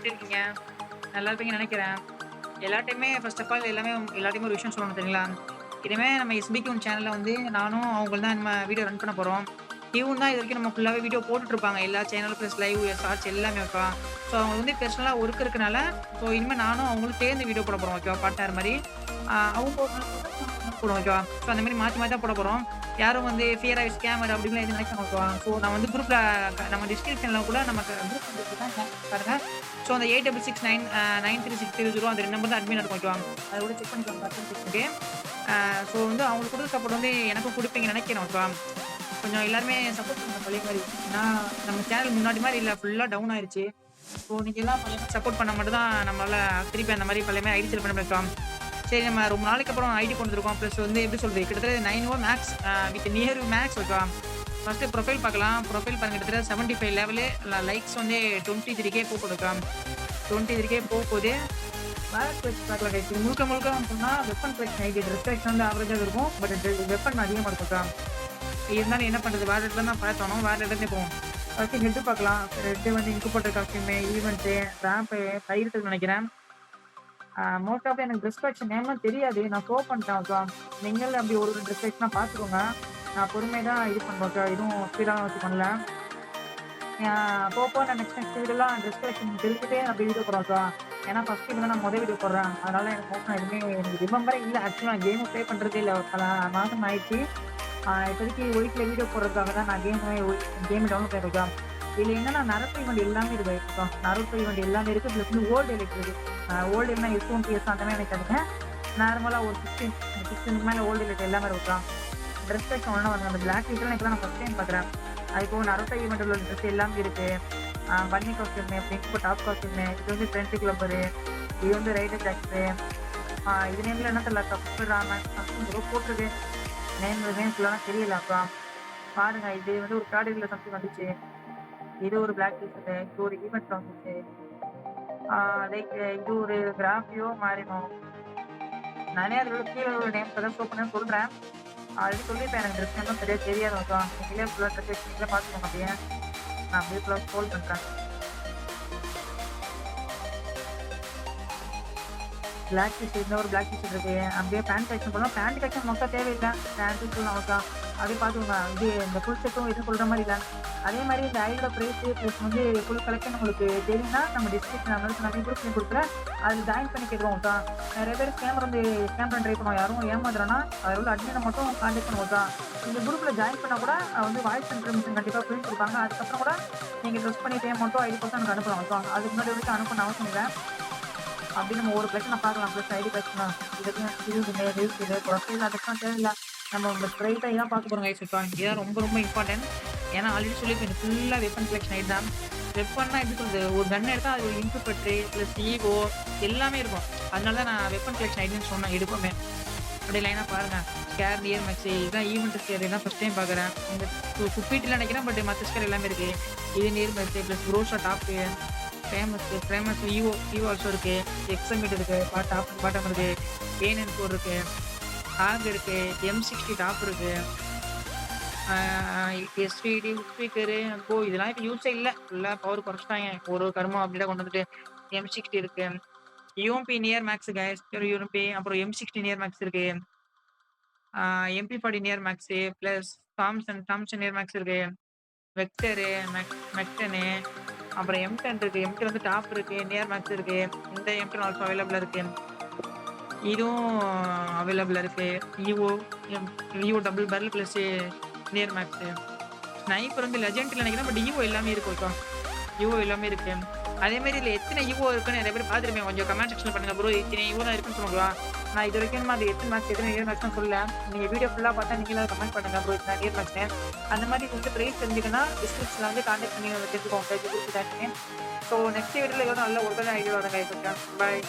எப்படி இருக்கீங்க? நல்லா இருப்பீங்கன்னு நினைக்கிறேன். எல்லாத்தையுமே ஃபர்ஸ்ட் ஆஃப் ஆல் எல்லாமே எல்லாத்தையுமே ஒரு விஷயம் சொல்லணும் தெரியுங்களா? இனிமே நம்ம எஸ்பிக்கு ஒன் சேனலில் வந்து நானும் அவங்களும் தான் நம்ம வீடியோ ரன் பண்ண போகிறோம் இவங்க தான் இது வரைக்கும் நம்ம ஃபுல்லாகவே வீடியோ போட்டுட்ருப்பாங்க. எல்லா சேனல் ப்ளஸ் லைவ் ஷார்ட்ஸ் எல்லாமே வைப்பான் ஸோ அவங்க வந்து பர்சனலாக ஒர்க் இருக்கனால ஸோ இனிமேல் நானும் அவங்களும் சேர்ந்து வீடியோ போட போகிறோம் ஓகேவா பார்ட்னர் மாதிரி. அவங்க போடுவோம் ஓகேவா ஸோ அந்த மாதிரி மாற்றி மாற்றி தான் போட போகிறோம் யாரும் வந்து ஃபியர் ஆகி ஸ்கேமர் அப்படிலாம் எதுவும் நினைக்க ஓகேவா ஸோ நான் வந்து குரூப்பில் நம்ம டிஸ்கிரிப்ஷனில் கூட நமக்கு குரூப் பாருங்க. ஸோ அந்த eight double six nine nine three six three zero அந்த ரெண்டு நம்பர் தான் அட்மின் இருக்கும் ஓகேவா அதை கூட செக் பண்ணிக்கோங்க ஸோ வந்து அவங்களுக்கு கொடுத்த சப்போர்ட் வந்து எனக்கும் கொடுப்பீங்க நினைக்கிறேன் ஓகேவா கொஞ்சம் எல்லாருமே சப்போர்ட் பண்ணுற பழைய மாதிரி ஏன்னா நம்ம சேனல் முன்னாடி மாதிரி இல்லை ஃபுல்லாக டவுன் ஆயிடுச்சு ஸோ நீங்கள் எல்லாம் பழைய சப்போர்ட் பண்ண மட்டும் தான் நம்மளால திருப்பி அந்த மாதிரி பழைய மாதிரி ஐடி செல் பண்ண முடியும். சரி நம்ம ரொம்ப நாளைக்கு அப்புறம் ஐடி கொண்டு வந்துருக்கோம். ப்ளஸ் வந்து எப்படி சொல்றது? கிட்டத்தட்ட nine O max with near max ஓகேவா ஃபஸ்ட்டு ப்ரொஃபைல் பார்க்கலாம். ப்ரொஃபைல் பாருங்க கிட்டத்தட்ட செவன்ட்டி ஃபைவ் லெவலு லைக்ஸ் வந்து டுவெண்ட்டி த்ரீ கே போக கொடுக்கலாம் டுவெண்ட்டி த்ரீ கே போக போகுது. பேக் வச்சு பார்க்கலாம் கைஸ் முழுக்க முழுக்க அப்படின்னா weapon collection ID dress collection வந்து ஆவரேஜாக இருக்கும். பட் வெப்பன் அதிகமாக இருக்கலாம் இருந்தாலும் என்ன பண்ணுறது வேறு இடத்துல தான் பார்த்தோம். வேறு இடத்துல போவோம். ஃபஸ்ட்டு ஹெட்டு பார்க்கலாம். ஹெட்டு வந்து இன்குபேட்டர் காஸ்டியூமு ஈவெண்ட்டு ரேம்ப்பு பயிர்த்துக்கு நினைக்கிறேன். மோஸ்ட் ஆஃப் எனக்கு ட்ரெஸ் கலெக்ஷன் நேம்லாம் தெரியாது. நான் ஷோ பண்ணிட்டேன் ஓகே நீங்கள் அப்படி ஒரு ஒரு ட்ரெஸ் கலெக்ஷனாக பார்த்துக்கோங்க. நான் பொறுமையாக தான் இது பண்ணுவேன் ஓகே எதுவும் ஸ்பீடாக வச்சு பண்ணல. போப்போ நான் நெக்ஸ்ட் நெக்ஸ்ட் வீடியோலாம் ட்ரெஸ் கலெக்ஷன் தெரிஞ்சுட்டே அப்படி வீடியோ போடுறோம் ஓகே ஏன்னா ஃபஸ்ட் வீடியோ நான் முதல் வீடியோ போடுறேன் அதனால எனக்கு மோஸ்ட் எதுவுமே எனக்கு ரிமெம்பரே இல்லை. ஆக்சுவலாக கேம் ப்ளே பண்ணுறதே இல்லை. பல மாதம் ஆயிடுச்சு. இப்போதைக்கு ஒய்ஃபில் வீடியோ போடுறதுக்காக தான் நான் கேம் கேம் டவுன்லோட் பண்ணிருக்கேன். இதில் என்னன்னா நரப்பு ஈவெண்ட் எல்லாமே இருக்கு இப்போ நரப்பு ஈவெண்ட் எல்லாமே இருக்குது ப்ளஸ் வந்து ஓல்டு எலக்ட் இருக்குது ஓல்டு என்ன எஸ் ஒன் பிஎஸ் அந்த மாதிரி எனக்கு அதுங்க நார்மலாக ஒரு சிக்ஸ்டீன் சிக்ஸ்டீனுக்கு மேலே ஓல்டு எலக்ட் எல்லாமே இருக்கலாம் ட்ரெஸ் பேக் ஒன்றா வருங்க அந்த பிளாக் இதெல்லாம் எனக்கு நான் ஃபஸ்ட் டைம் பார்க்குறேன். அதுக்கு நரப்பு ஈவெண்ட் உள்ள ட்ரெஸ் எல்லாமே இருக்குது பன்னி காஸ்டியூமு பிங்க் டாப் காஸ்டியூமு இது வந்து ஃப்ரெண்ட் கிளப்பரு இது வந்து ரைடர் ஜாக்ஸு இது நேமில் என்ன தெரியல கப்பு ராமன் கப்பு போட்டிருக்கு. நேம் நேம் ஃபுல்லாக தெரியல அப்புறம் பாருங்க இது வந்து ஒரு கார்டுகளில் சம்திங் வந்துச்சு. இது ஒரு பிளாக் டீஷர்ட்டு இது ஒரு ஈவெண்ட் வந்துச்சு. லைக் இது ஒரு கிராஃபியோ மாறினோம் நானே அதோட கீழே ஒரு நேம் தான் ஷோ பண்ண சொல்கிறேன் ஆல்ரெடி சொல்லியிருப்பேன் எனக்கு ட்ரெஸ் நேம் சரியாக தெரியாது ஓகே நீங்களே ஃபுல்லாக ட்ரெஸ் நீங்களே பார்த்துக்கோங்க அப்படியே. நான் அப்படியே ஃபுல்லாக ஸ்கோல் பண்ணுறேன் பிளாக் டிஷர்ட் ஒரு பிளாக் டிஷர்ட் இருக்கு. அப்படியே பேண்ட் கலெக்ஷன் பண்ணலாம் பேண்ட் கலெக்ஷன் மொத்தம் தேவையில்லை. பேண்ட் ஷூ நமக்கா அப்படியே பார்த்துக்கோங்க. இது இந்த ஃபுல் செட்டும் எதுவும் சொல்கிற மாதிரி இல்லை. அதே மாதிரி இந்த ஐடியோட ப்ரைஸ் ப்ளஸ் வந்து ஃபுல் கலெக்ஷன் உங்களுக்கு தெரியும்னா நம்ம டிஸ்கிரிப்ஷன் நம்மளுக்கு நிறைய குரூப் பண்ணி கொடுக்குறேன். அதில் ஜாயின் பண்ணி கேட்குறோம் நிறைய பேர் ஸ்கேம் வந்து ஸ்கேம் பண்ண ட்ரை பண்ணுவோம் யாரும் ஏமாத்துறோன்னா அதில் உள்ள அட்மினை மட்டும் கான்டாக்ட் பண்ணுவோம் இந்த குரூப்பில் ஜாயின் பண்ணால் கூட வந்து வாய்ஸ் இன்ஃபர்மேஷன் கண்டிப்பாக பிரிண்ட் கொடுப்பாங்க. அதுக்கப்புறம் கூட நீங்கள் ட்ரெஸ் பண்ணி மட்டும் ஐடி பர்சன்ட் அனுப்பலாம் அதுக்கு முன்னாடி வரைக்கும் அனுப்பணும் அவசியம் இல்லை. அப்படி நம்ம ஒரு பிரச்சனை பார்க்கலாம். ப்ளஸ் ஐடி பிரச்சனை. இதுக்கு இது நியூஸ் இது ப்ரொஃபைல் அதுக்கெல்லாம் தேவையில்லை. நம்ம இந்த ஸ்ட்ரைட்டாக தான் பார்க்க போகிறோம் கைஸ் இப்போ இதுதான் ரொம்ப ரொம்ப இம்பார்ட்டன்ட் ஏன்னா ஆல்ரெடி சொல்லியிருக்கேன் ஃபுல்லாக வெப்பன் செலெக்ஷன் ஆகிட்டு தான் வெப்பன்னா எப்படி சொல்றது? ஒரு கன் எடுத்தால் அது ஒரு இன்குபெட்ரு ப்ளஸ் ஈகோ எல்லாமே இருக்கும். அதனால தான் நான் வெப்பன் கலெக்ஷன் ஐடின்னு சொன்னேன் எடுப்போமே. அப்படி லைனாக பாருங்கள் ஸ்கேர் நியர் மேக்ஸி இதுதான் ஈவெண்ட் ஸ்கேர் தான் ஃபஸ்ட் டைம் பார்க்குறேன். இந்த குப்பீட்டில் நினைக்கிறேன் பட் மற்ற ஸ்கேர் எல்லாமே இருக்குது இது near maxi plus Groza top famous famous evo evo also இருக்கு. எக்ஸமிட் இருக்கு டாப் பாட்டம் இருக்கு ஏஎன் ஃபோர் இருக்கு ஆக் இருக்கு எம் சிக்ஸ்டி டாப் இருக்கு. எஸ்பிடி ஸ்பீக்கரு கோ இதெல்லாம் இப்போ யூஸே இல்லை. ஃபுல்லாக பவர் குறைச்சிட்டாங்க. ஒரு கருமம் அப்படிலாம் கொண்டு வந்துட்டு எம் சிக்ஸ்டி இருக்கு. U M P near max case UMP அப்புறம் எம் சிக்ஸ்டி நியர் மேக்ஸ் இருக்கு. M P forty near max plus Thompson Thompson near max இருக்கு. வெக்டரு மெக் மெக்டனு அப்புறம் எம் டென் இருக்கு. எம் வந்து டாப் இருக்கு. நியர் மேக்ஸ் இருக்கு. இந்த எம் டென் ஆல்சோ அவைலபிளா இருக்கு. இதுவும் இருக்குது இருக்கு. M EO double barrel plus near max sniper வந்து லெஜெண்ட்ல நினைக்கிறேன் பட் இஓ எல்லாமே இருக்கும் ஓகே இஓ எல்லாமே இருக்கு. அதே மாதிரி இதில் எத்தனை ஈவோ இருக்குன்னு நிறைய பேர் பார்த்துருப்பேன் கொஞ்சம் கமெண்ட் செக்ஷன் பண்ணுங்க ப்ரோ இத்தனை இஓ தான் இருக்குன்னு சொல்லுங்களா நான் இது வரைக்கும் அது எத்தனை மேட்ச் எத்தனை ஏழு மேட்ச்னு சொல்ல நீங்க வீடியோ ஃபுல்லாக பார்த்தா நீங்களும் கமெண்ட் பண்ணுங்க ப்ரோ நான் நியர் மேக்ஸ் அந்த மாதிரி வந்து ப்ரைஸ் தெரிஞ்சுக்கன்னா டிஸ்கிரிப்ஷனில் வந்து கான்டாக்ட் பண்ணி தெரிஞ்சுக்கோங்க. ஸோ நெக்ஸ்ட் வீடியோவில் எவ்வளோ நல்ல ஒரு ஐடியா வரேன் பாய்